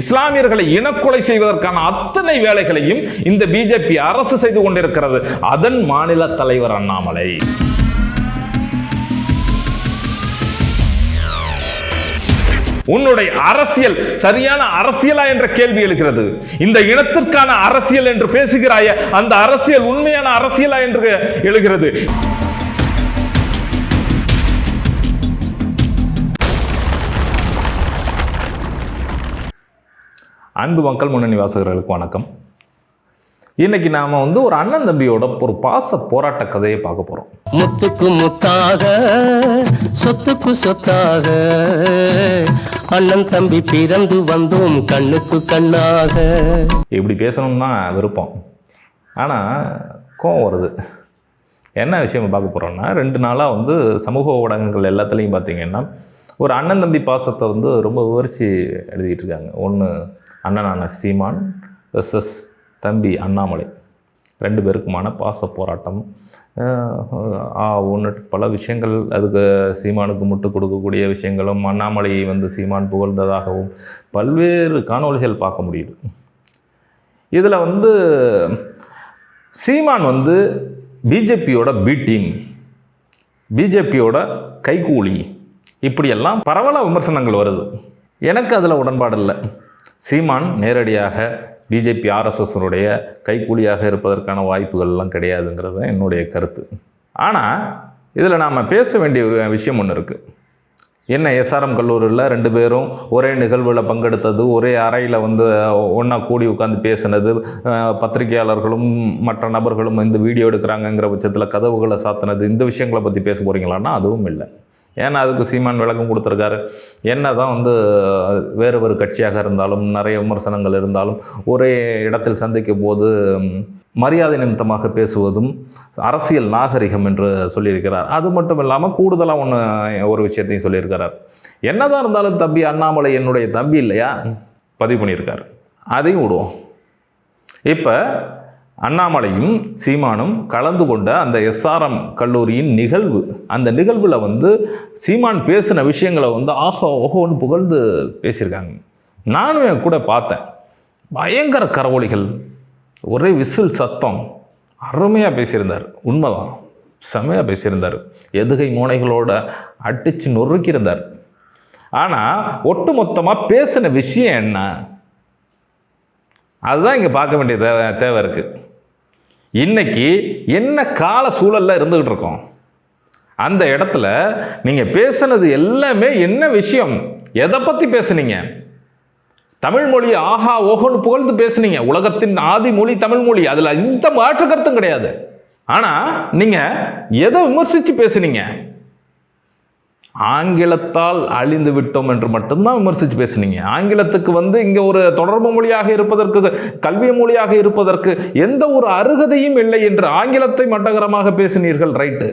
இஸ்லாமியர்களை இனக்கொலை செய்வதற்கான அத்தனை வேலைகளையும் இந்த பிஜேபி அரசு செய்து கொண்டிருக்கிறது. அதன் மாநில தலைவர் அண்ணாமலை. உன்னுடைய அரசியல் சரியான அரசியலா என்ற கேள்வி எழுகிறது. இந்த இனத்திற்கான அரசியல் என்று பேசுகிறாய அந்த அரசியல் உண்மையான அரசியலா என்று எழுகிறது. அன்பு மக்கள் முன்னணி வாசகர்களுக்கு வணக்கம். இன்னைக்கு நாம வந்து ஒரு அண்ணன் தம்பியோட ஒரு பாச போராட்ட கதையை பார்க்க போறோம். முத்துக்கு முத்தாக சொத்துக்கு சொத்தாக அண்ணன் தம்பி பிறந்து வந்தோம் கண்ணுக்கு கண்ணாக. இப்படி பேசணும்னு விருப்பம். ஆனால் கோவம் வருது. என்ன விஷயம் பார்க்க போகிறோம்னா ரெண்டு நாளாக வந்து சமூக ஊடகங்கள் எல்லாத்துலேயும் பார்த்தீங்கன்னா ஒரு அண்ணன் தம்பி பாசத்தை வந்து ரொம்ப விவரித்து எழுதிட்டு இருக்காங்க ஒன்று அண்ணனான சீமான் எஸ்எஸ் தம்பி அண்ணாமலை. ரெண்டு பேருக்குமான பாச போராட்டம். ஒன்று பல விஷயங்கள் அதுக்கு சீமானுக்கு முட்டு கொடுக்கக்கூடிய விஷயங்களும் அண்ணாமலையை வந்து சீமான் புகழ்ந்ததாகவும் பல்வேறு காணொலிகள் பார்க்க முடியுது. இதில் வந்து சீமான் வந்து பிஜேபியோட பி டீம் பிஜேபியோட கைகூலி இப்படியெல்லாம் பரவல விமர்சனங்கள் வருது. எனக்கு அதில் உடன்பாடு இல்லை. சீமான் நேரடியாக பிஜேபி ஆர்எஸ்எஸ்னுடைய கைக்கூலியாக இருப்பதற்கான வாய்ப்புகள்லாம் கிடையாதுங்கிறது தான் என்னுடைய கருத்து. ஆனால் இதில் நாம் பேச வேண்டிய ஒரு விஷயம் ஒன்று இருக்குது என்ன எஸ்ஆர்எம் கல்லூரியில் ரெண்டு பேரும் ஒரே நிகழ்வில் பங்கெடுத்தது ஒரே அறையில் வந்து ஒன்றா கூடி உட்காந்து பேசினது பத்திரிகையாளர்களும் மற்ற நபர்களும் இந்த வீடியோ எடுக்கிறாங்கங்கிற பட்சத்தில் கதவுகளை சாத்தினது இந்த விஷயங்களை பற்றி பேச போகிறீங்களான்னா அதுவும் இல்லை. ஏன்னா அதுக்கு சீமான் விளக்கம் கொடுத்துருக்காரு? என்ன தான் வந்து வேறு ஒரு கட்சியாக இருந்தாலும் நிறைய விமர்சனங்கள் இருந்தாலும் ஒரே இடத்தில் சந்திக்கும் போது மரியாதை நிமித்தமாக பேசுவதும் அரசியல் நாகரிகம் என்று சொல்லியிருக்கிறார். அது மட்டும் இல்லாமல் கூடுதலாக ஒன்று ஒரு விஷயத்தையும் சொல்லியிருக்கிறார். என்னதான் இருந்தாலும் தம்பி அண்ணாமலை என்னுடைய தம்பி இல்லையா? பதிவு பண்ணியிருக்கார். அதையும் விடுவோம். இப்போ அண்ணாமலையும் சீமானும் கலந்து கொண்ட அந்த எஸ்ஆர்எம் கல்லூரியின் நிகழ்வு. அந்த நிகழ்வில் வந்து சீமான் பேசின விஷயங்களை வந்து ஆஹா ஓஹோன்னு புகழ்ந்து பேசியிருக்காங்க. நானும் என் கூட பார்த்தேன். பயங்கர கரவொலிகள் ஒரே விசில் சத்தம். அருமையாக பேசியிருந்தார். உண்மைதான். செம்மையாக பேசியிருந்தார். எதுகை மோனைகளோட அடித்து நொறுக்கியிருந்தார். ஆனால் ஒட்டுமொத்தமாக பேசின விஷயம் என்ன? அதுதான் இங்கே பார்க்க வேண்டிய தேவை தேவை இருக்குது இன்னைக்கு என்ன கால சூழலில் இருந்துக்கிட்டு இருக்கோம்? அந்த இடத்துல நீங்கள் பேசுனது எல்லாமே என்ன விஷயம்? எதை பற்றி பேசுனீங்க? தமிழ் மொழி ஆஹா ஓஹோன்னு புகழ்ந்து பேசுனீங்க. உலகத்தின் ஆதி மொழி தமிழ் மொழி. அதில் இந்த மாற்று கருத்தும் கிடையாது. ஆனால் நீங்கள் எதை விமர்சித்து பேசுனீங்க? ஆங்கிலத்தால் அழிந்து விட்டோம் என்று மட்டும்தான் விமர்சித்து பேசுனீங்க. ஆங்கிலத்துக்கு வந்து இங்கே ஒரு தொடர்பு மொழியாக இருப்பதற்கு கல்வி மொழியாக இருப்பதற்கு எந்த ஒரு அருகதையும் இல்லை என்று ஆங்கிலத்தை மட்டகரமாக பேசினீர்கள் ரைட்டு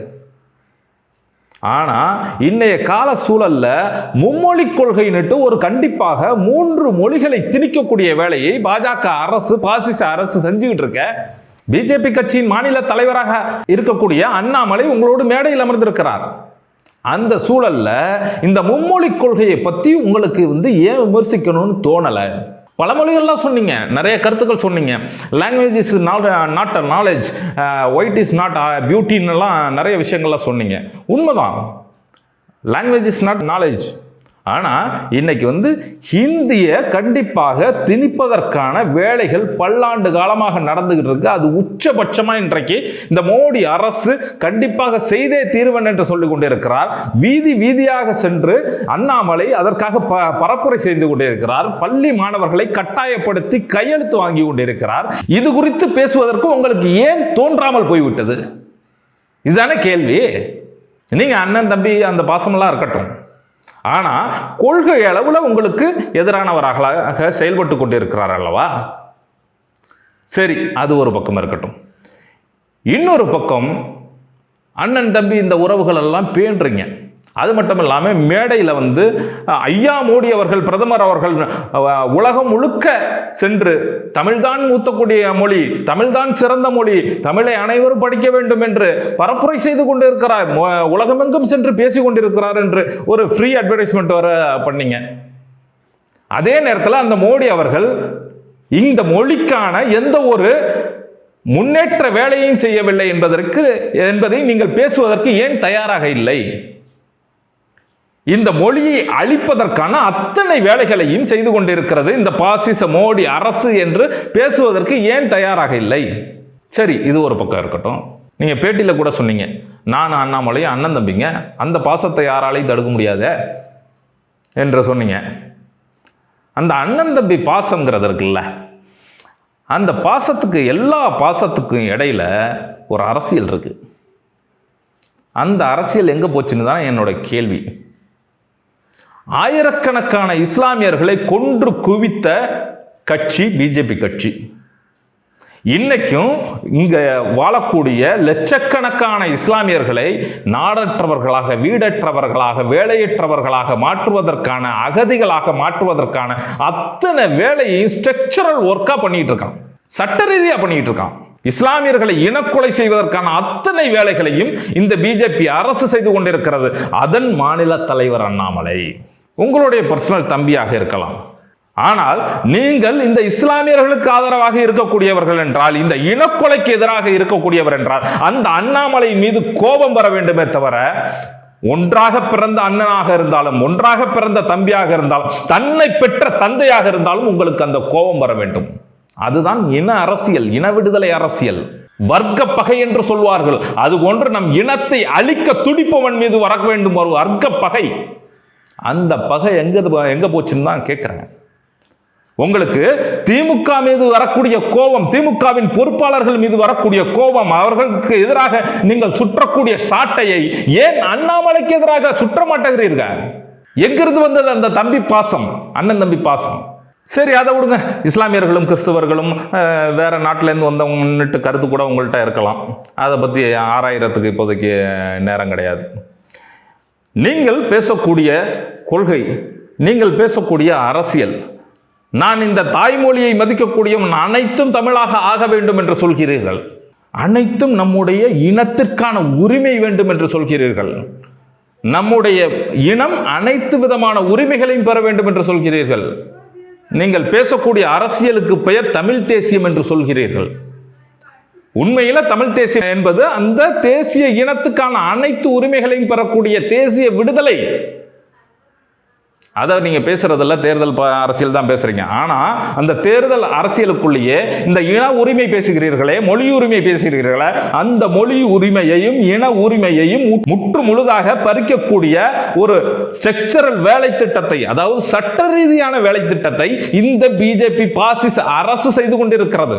ஆனால் இன்றைய கால சூழலில் மும்மொழி கொள்கைன்னுட்டு ஒரு கண்டிப்பாக மூன்று மொழிகளை திணிக்கக்கூடிய வேலையை பாஜக அரசு பாசிச அரசு செஞ்சுக்கிட்டு இருக்க. பிஜேபி கட்சியின் மாநில தலைவராக இருக்கக்கூடிய அண்ணாமலை உங்களோடு மேடையில் அமர்ந்திருக்கிறார். அந்த சூழல்ல இந்த மும்மொழி கொள்கையை பற்றி உங்களுக்கு வந்து ஏன் விமர்சிக்கணும்னு தோணலை? பல மொழிகள்லாம் சொன்னீங்க நிறைய கருத்துக்கள் சொன்னீங்க. Language is not not a knowledge white is not பியூட்டின்னுலாம் நிறைய விஷயங்கள்லாம் சொன்னீங்க. உண்மைதான். லாங்குவேஜ் இஸ் நாட் நாலேஜ் ஆனால் இன்னைக்கு வந்து ஹிந்தியை கண்டிப்பாக திணிப்பதற்கான வேலைகள் பல்லாண்டு காலமாக நடந்துகிட்டு இருக்கு. அது உச்சபட்சமாக இன்றைக்கு இந்த மோடி அரசு கண்டிப்பாக செய்தே தீர்வன் என்று சொல்லிக் கொண்டிருக்கிறார். வீதி வீதியாக சென்று அண்ணாமலை அதற்காக ப பரப்புரை செய்து கொண்டிருக்கிறார். பள்ளி மாணவர்களை கட்டாயப்படுத்தி கையெழுத்து வாங்கி கொண்டிருக்கிறார். இது குறித்து பேசுவதற்கு உங்களுக்கு ஏன் தோன்றாமல் போய்விட்டது? இதுதானே கேள்வி. நீங்கள் அண்ணன் தம்பி அந்த பாசமெல்லாம் இருக்கட்டும். ஆனால் கொள்கை அளவில் உங்களுக்கு எதிரானவராக செயல்பட்டு கொண்டிருக்கிறார் அல்லவா? சரி அது ஒரு பக்கம் இருக்கட்டும். இன்னொரு பக்கம் அண்ணன் தம்பி இந்த உறவுகள் எல்லாம் பேண்டுறீங்க அது மட்டும் இல்லாமல் மேடையில் வந்து ஐயா மோடி அவர்கள் பிரதமர் அவர்கள் உலகம் முழுக்க சென்று தமிழ்தான் மூத்தக்கூடிய மொழி தமிழ்தான் சிறந்த மொழி தமிழை அனைவரும் படிக்க வேண்டும் என்று பரப்புரை செய்து கொண்டிருக்கிறார். மொ- உலகமெங்கும் சென்று பேசி கொண்டிருக்கிறார் என்று ஒரு ஃப்ரீ அட்வர்டைஸ்மெண்ட் வர பண்ணீங்க. அதே நேரத்தில் அந்த மோடி அவர்கள் இந்த மொழிக்கான எந்த ஒரு முன்னேற்ற வேலையும் செய்யவில்லை என்பதற்கு என்பதை நீங்கள் பேசுவதற்கு ஏன் தயாராக இல்லை? இந்த மொழியை அழிப்பதற்கான அத்தனை வேலைகளையும் செய்து கொண்டிருக்கிறது இந்த பாசிச மோடி அரசு என்று பேசுவதற்கு ஏன் தயாராக இல்லை? சரி இது ஒரு பக்கம் இருக்கட்டும். நீங்கள் பேட்டியில் கூட சொன்னீங்க நான் அண்ணாமலையும் அண்ணன் தம்பிங்க அந்த பாசத்தை யாராலையும் தடுக்க முடியாத என்று சொன்னீங்க. அந்த அண்ணன் தம்பி பாசங்கிறது இருக்குல்ல அந்த பாசத்துக்கு எல்லா பாசத்துக்கும் இடையில ஒரு அரசியல் இருக்குது அந்த அரசியல் எங்கே போச்சுன்னு தான் என்னோட கேள்வி. ஆயிரக்கணக்கான இஸ்லாமியர்களை கொன்று குவித்த கட்சி பிஜேபி கட்சி. இன்னைக்கும் இங்கே வாழக்கூடிய லட்சக்கணக்கான இஸ்லாமியர்களை நாடற்றவர்களாக வீடற்றவர்களாக வேலையற்றவர்களாக மாற்றுவதற்கான அகதிகளாக மாற்றுவதற்கான அத்தனை வேலையையும் ஸ்ட்ரக்சரல் ஒர்க்காக பண்ணிட்டு இருக்கான் சட்ட ரீதியாக பண்ணிட்டு இருக்கான் இஸ்லாமியர்களை இனக்கொலை செய்வதற்கான அத்தனை வேலைகளையும் இந்த பிஜேபி அரசு செய்து கொண்டிருக்கிறது. அதன் மாநில தலைவர் அண்ணாமலை. உங்களுடைய பர்சனல் தம்பியாக இருக்கலாம். ஆனால் நீங்கள் இந்த இஸ்லாமியர்களுக்கு ஆதரவாக இருக்கக்கூடியவர்கள் என்றால் இந்த இனக்கொலைக்கு எதிராக இருக்கக்கூடியவர் என்றால் அந்த அண்ணாமலை மீது கோபம் வர வேண்டுமே தவிர ஒன்றாக பிறந்த அண்ணனாக இருந்தாலும் ஒன்றாக பிறந்த தம்பியாக இருந்தாலும் தன்னை பெற்ற தந்தையாக இருந்தாலும் உங்களுக்கு அந்த கோபம் வர வேண்டும். அதுதான் இன அரசியல் இன விடுதலை அரசியல். வர்க்க பகை என்று சொல்வார்கள். அது போன்று நம் இனத்தை அழிக்க துடிப்பவன் மீது வர வேண்டும் ஒரு வர்க்க பகை. அந்த பகை எங்க எங்க போச்சுன்னு தான் கேட்குறேன் உங்களுக்கு திமுக மீது வரக்கூடிய கோபம் திமுகவின் பொறுப்பாளர்கள் மீது வரக்கூடிய கோபம் அவர்களுக்கு எதிராக நீங்கள் சுற்றக்கூடிய சாட்டையை ஏன் அண்ணாமலைக்கு எதிராக சுற்ற மாட்டேங்கிறீர்கள் எங்கிருந்து வந்தது அந்த தம்பி பாசம் அண்ணன் தம்பி பாசம்? சரி அதை விடுங்க. இஸ்லாமியர்களும் கிறிஸ்தவர்களும் வேறு வேற நாட்டிலேருந்து வந்தவங்கன்னுட்டு கருத்து கூட உங்கள்கிட்ட இருக்கலாம். அதை பற்றி ஆராயிரத்துக்கு இப்போதைக்கு நேரம் கிடையாது. நீங்கள் பேசக்கூடிய கொள்கை நீங்கள் பேசக்கூடிய அரசியல் நான் இந்த தாய்மொழியை மதிக்கக்கூடிய அனைத்தும் தமிழாக ஆக வேண்டும் என்று சொல்கிறீர்கள். அனைத்தும் நம்முடைய இனத்திற்கான உரிமை வேண்டும் என்று சொல்கிறீர்கள். நம்முடைய இனம் அனைத்து விதமான உரிமைகளையும் பெற வேண்டும் என்று சொல்கிறீர்கள். நீங்கள் பேசக்கூடிய அரசியலுக்கு பெயர் தமிழ் தேசியம் என்று சொல்கிறீர்கள். உண்மையில தமிழ் தேசியம் என்பது அந்த தேசிய இனத்துக்கான அனைத்து உரிமைகளையும் பெறக்கூடிய தேசிய விடுதலை. அதை நீங்கள் பேசுகிறதில்ல தேர்தல் அரசியல் தான் பேசுகிறீங்க ஆனால் அந்த தேர்தல் அரசியலுக்குள்ளேயே இந்த இன உரிமை பேசுகிறீர்களே மொழி உரிமை பேசுகிறீர்களே அந்த மொழி உரிமையையும் இன உரிமையையும் மு- முற்று முழுதாக பறிக்கக்கூடிய ஒரு ஸ்ட்ரக்சரல் வேலை திட்டத்தை அதாவது சட்ட ரீதியான வேலை திட்டத்தை இந்த பிஜேபி பாசிச அரசு செய்து கொண்டிருக்கிறது.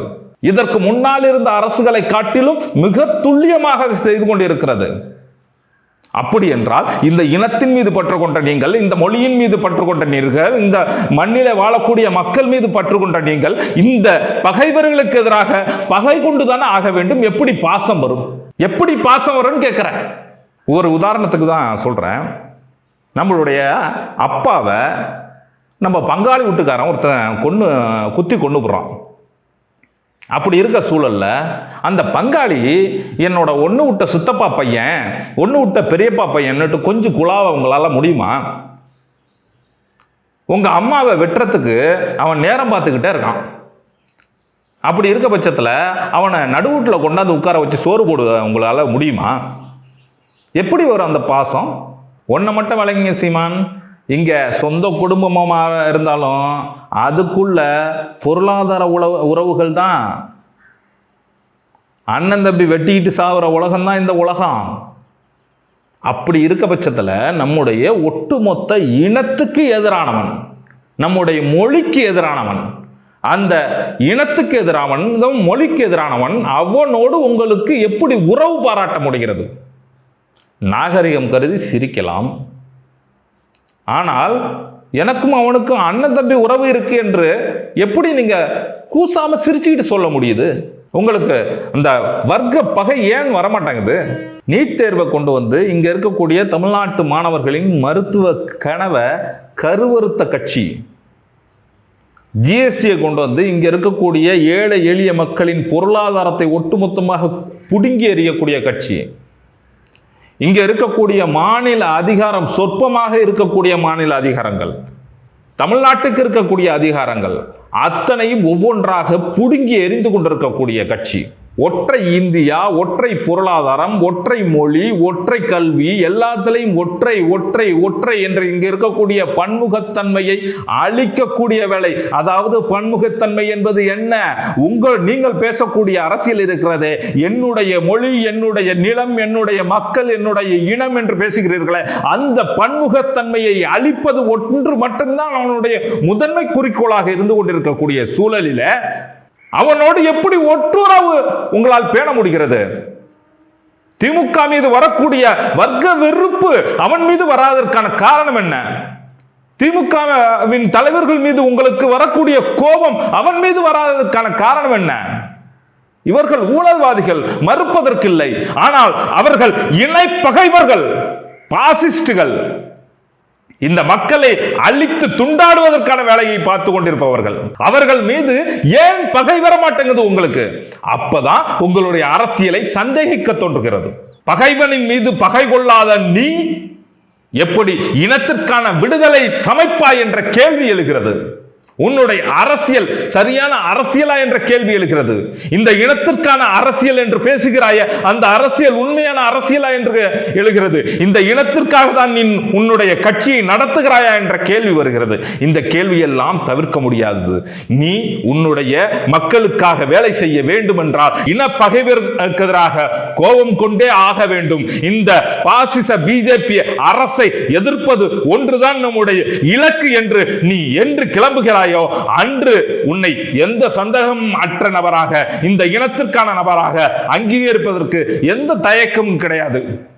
இதற்கு முன்னால் இருந்த அரசுகளை காட்டிலும் மிக துல்லியமாக செய்து கொண்டிருக்கிறது. அப்படி என்றால் இந்த இனத்தின் மீது பற்று கொண்ட நீங்கள் இந்த மொழியின் மீது பற்று கொண்ட நீங்கள் இந்த மண்ணிலே வாழக்கூடிய மக்கள் மீது பற்று கொண்ட நீங்கள் இந்த பகைவர்களுக்கு எதிராக பகை கொண்டு தானே ஆக வேண்டும்? எப்படி பாசம் வரும்? எப்படி பாசம் வரும்னு கேட்குறேன். ஒரு உதாரணத்துக்கு தான் சொல்கிறேன் நம்மளுடைய அப்பாவை நம்ம பங்காளி வீட்டுக்காரன் ஒருத்தன் கொன்று குத்தி கொண்டு போடுறான் அப்படி இருக்க சூழல்ல அந்த பங்காளி என்னோட ஒன்று விட்ட சித்தப்பா பையன் ஒன்று விட்ட பெரியப்பா பையன்னுட்டு கொஞ்சம் குழாவை உங்களால் முடியுமா? உங்கள் அம்மாவை வெட்டுறதுக்கு அவன் நேரம் பார்த்துக்கிட்டே இருக்கான். அப்படி இருக்க பட்சத்தில் அவனை நடுவுட்டில் கொண்டாந்து உட்கார வச்சு சோறு போடுவ உங்களால் முடியுமா? எப்படி வரும் அந்த பாசம்? ஒன்றை மட்டும் விளங்குங்க சீமான். இங்கே சொந்த குடும்பமாக இருந்தாலும் அதுக்குள்ள பொருளாதார உழவு உறவுகள் தான். அண்ணன் தம்பி வெட்டிக்கிட்டு சாகுற உலகம் தான் இந்த உலகம். அப்படி இருக்க பட்சத்தில் நம்முடைய ஒட்டுமொத்த இனத்துக்கு எதிரானவன் நம்முடைய மொழிக்கு எதிரானவன் அந்த இனத்துக்கு எதிரானவன் இந்த மொழிக்கு எதிரானவன் அவனோடு உங்களுக்கு எப்படி உறவு பாராட்ட முடிகிறது? நாகரிகம் கருதி சிரிக்கலாம். ஆனால் எனக்கும் அவனுக்கும் அண்ணன் தம்பி உறவு இருக்கு என்று எப்படி நீங்கள் கூசாமல் சிரிச்சுக்கிட்டு சொல்ல முடியுது? உங்களுக்கு அந்த வர்க்க பகை ஏன் வரமாட்டேங்குது? நீட் தேர்வை கொண்டு வந்து இங்கே இருக்கக்கூடிய தமிழ்நாட்டு மாணவர்களின் மருத்துவ கனவை கருவறுத்த கட்சி. ஜிஎஸ்டியை கொண்டு வந்து இங்கே இருக்கக்கூடிய ஏழை எளிய மக்களின் பொருளாதாரத்தை ஒட்டுமொத்தமாக புடுங்கி எறியக்கூடிய கட்சி. இங்கே இருக்கக்கூடிய மாநில அதிகாரம் சொற்பமாக இருக்கக்கூடிய மாநில அதிகாரங்கள் தமிழ்நாட்டுக்கு இருக்கக்கூடிய அதிகாரங்கள் அத்தனையும் ஒவ்வொன்றாக புடுங்கி எரிந்து கொண்டிருக்கக்கூடிய கட்சி. ஒற்றை இந்தியா ஒற்றை பொருளாதாரம் ஒற்றை மொழி ஒற்றை கல்வி எல்லாத்திலையும் ஒற்றை ஒற்றை ஒற்றை என்று இங்கு இருக்கக்கூடிய பன்முகத்தன்மையை அழிக்கக்கூடிய வேலை. அதாவது பன்முகத்தன்மை என்பது என்ன? உங்கள் நீங்கள் பேசக்கூடிய அரசியல் இருக்கிறது. என்னுடைய மொழி என்னுடைய நிலம் என்னுடைய மக்கள் என்னுடைய இனம் என்று பேசுகிறீர்களே. அந்த பன்முகத்தன்மையை அழிப்பது ஒன்று மட்டும்தான் அவனுடைய முதன்மை குறிக்கோளாக இருந்து கொண்டிருக்கக்கூடிய சூழலில் அவனோடு எப்படி ஒட்டுறவு உங்களால் பேண முடிகிறது? திமுக மீது வரக்கூடிய வர்க்க வெறுப்பு அவன் மீது வராததற்கான காரணம் என்ன? திமுகவின் தலைவர்கள் மீது உங்களுக்கு வரக்கூடிய கோபம் அவன் மீது வராததற்கான காரணம் என்ன? இவர்கள் ஊழல்வாதிகள் மறுப்பதற்கில்லை. ஆனால் அவர்கள் இணை பகைவர்கள் பாசிஸ்டுகள். இந்த மக்களை அழித்து துண்டாடுவதற்கான வேலையை பார்த்து கொண்டிருப்பவர்கள். அவர்கள் மீது ஏன் பகை வர மாட்டேங்குது உங்களுக்கு? அப்பதான் உங்களுடைய அரசியலை சந்தேகிக்க தோன்றுகிறது. பகைவனின் மீது பகை கொள்ளாத நீ எப்படி இனத்திற்கான விடுதலை சமைப்பாய் என்ற கேள்வி எழுகிறது. உன்னுடைய அரசியல் சரியான அரசியலா என்ற கேள்வி எழுகிறது. இந்த இனத்திற்கான அரசியல் என்று பேசுகிறாய அந்த அரசியல் உண்மையான அரசியலா என்று எழுகிறது. இந்த இனத்திற்காக தான் நீ உன்னுடைய கட்சியை நடத்துகிறாயா என்ற கேள்வி வருகிறது. இந்த கேள்வியெல்லாம் தவிர்க்க முடியாதது நீ உன்னுடைய மக்களுக்காக வேலை செய்ய வேண்டும் என்றால் இன பகைவருக்கு எதிராக கோபம் கொண்டே ஆக வேண்டும். இந்த பாசிச பிஜேபி அரசை எதிர்ப்பது ஒன்றுதான் நம்முடைய இலக்கு என்று நீ என்று கிளம்புகிறாய். அன்று உன்னை எந்த சந்தேகம் அற்ற நபராக இந்த இனத்திற்கான நபராக அங்கீகரிப்பதற்கு எந்த தயக்கமும் கிடையாது.